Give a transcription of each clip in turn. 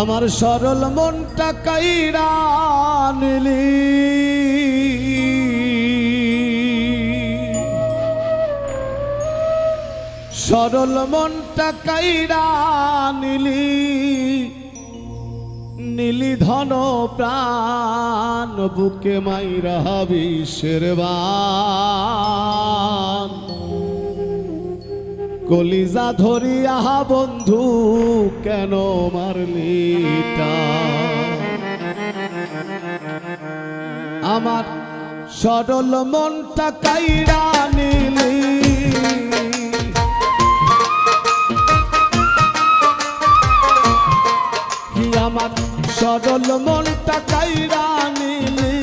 আমার সরল মনটা কাইরা নিলি। সরল মনটা কাইরা নিলি। নীলি ধন প্রাণ, বুকে মাইরা বিশ্বেরবান কলিজা ধরিয়া বন্ধু, কেন মারলিটা আমার সরল মনটা কাইরা নিলি। আমার সরল মনটা কাইরা নিলি?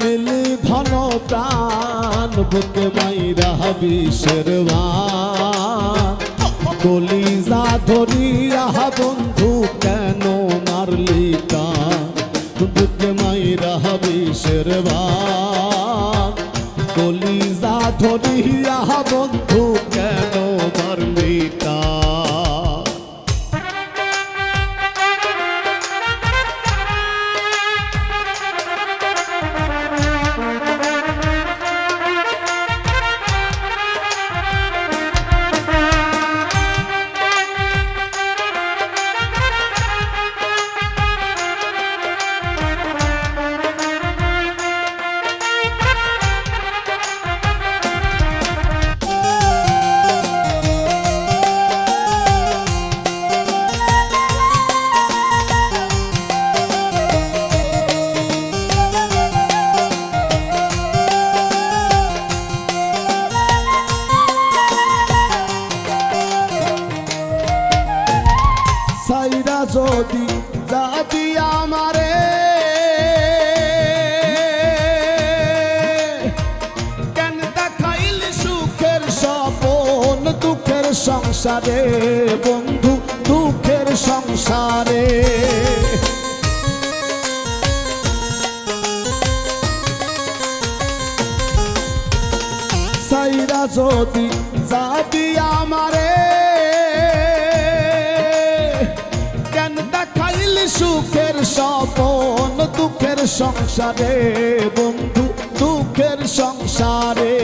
নীলি ধন প্রাণ, বুকে মাইরা বিশের কলিজা ধরিয়া বন্ধু কেন মারলি কান বুকে মাইরা বিশের কলিজা ধরিয়া বন্ধু কেন সংসারে, বন্ধু, দুঃখের সংসারে। সাইরা যদি যাবি আমারে, কেন দেখাইল সুখের স্বপন, দুঃখের সংসারে, বন্ধু, দুঃখের সংসারে?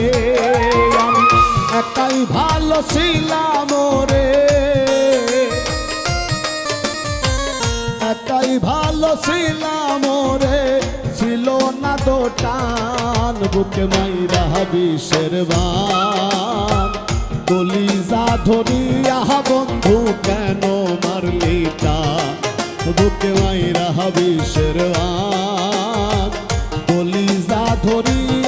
একাই ভালো ছিলাম রে। একাই ভালো ছিলাম রে। ছিল না তো টান, বুকে মাইরা বিশের বান। কলিজা ধরিয়া বন্ধু কেন মারলি টান বুকে মাইরা বিশের বান। কলিজা ধরিয়া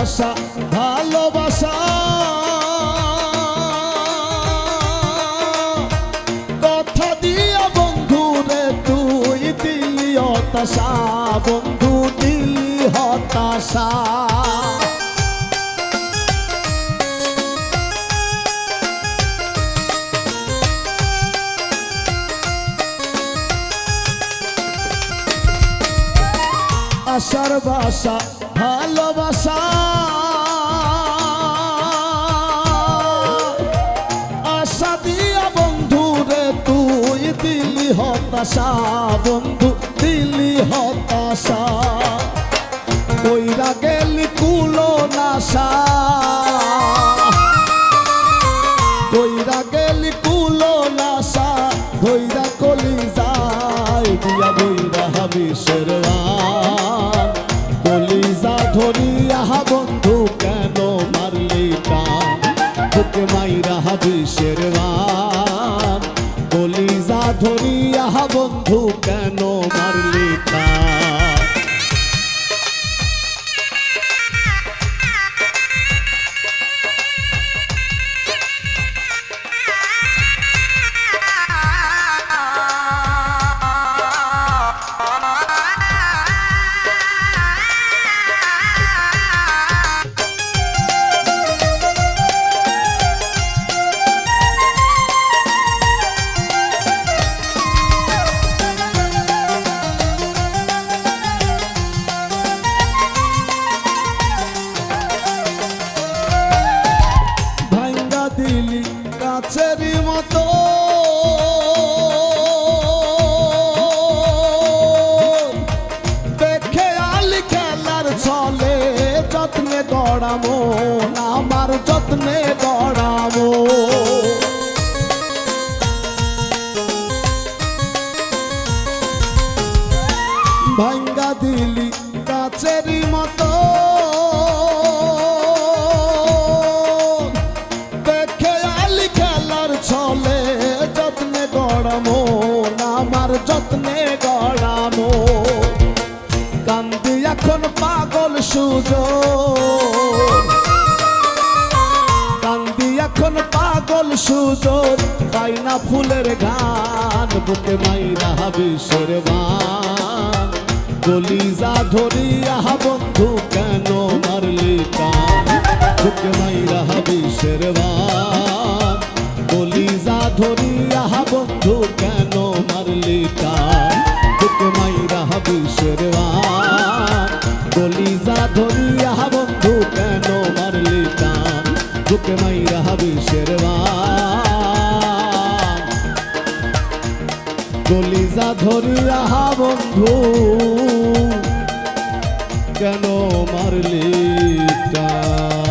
আশার বাসা ভালোবাসা। কথা দিয়া বন্ধু রে, তুই দিলি হতাশা। বন্ধু দিলি হতাশা। আশার বাসা ভালোবাসা। দিয়া বন্ধু, দিলি হত হতাশা। কইরা গেলি কুলো নাশা গেলি কুলো নাশা কলি যায় দিয়া বইরা হাবি শেরওয়ান। কলিজা ধরিয়া বন্ধু, কেন মারলি টান? বুকে মাইরা হাবি শেরওয়ান। কলিজা ধরিয়া বন্ধু কেন মারলি টান ভাঙ্গা দিলি কাছেরই মতো। দেখে আলি খেলার ছলে যত্নে গড়ামো আমার যত্নে গড়ামো। কান্দি এখন পাগল কান্দি এখন পাগল সুজোর পাই না ফুলের গান, বুকে মাইরা বিষের বান। গলিজা ধরিয়া বন্ধু কেন মারলি বুকে মাইরা বিষের গলিজা ধরিয়া বন্ধু কেন মারলি বুকে মাইরা বিষের গলিজা ধরিয়া বন্ধু কেন মারলি বুকে মাইরা বিষের বান গলিজা ধরিয়া বন্ধু। কেন মারলি টান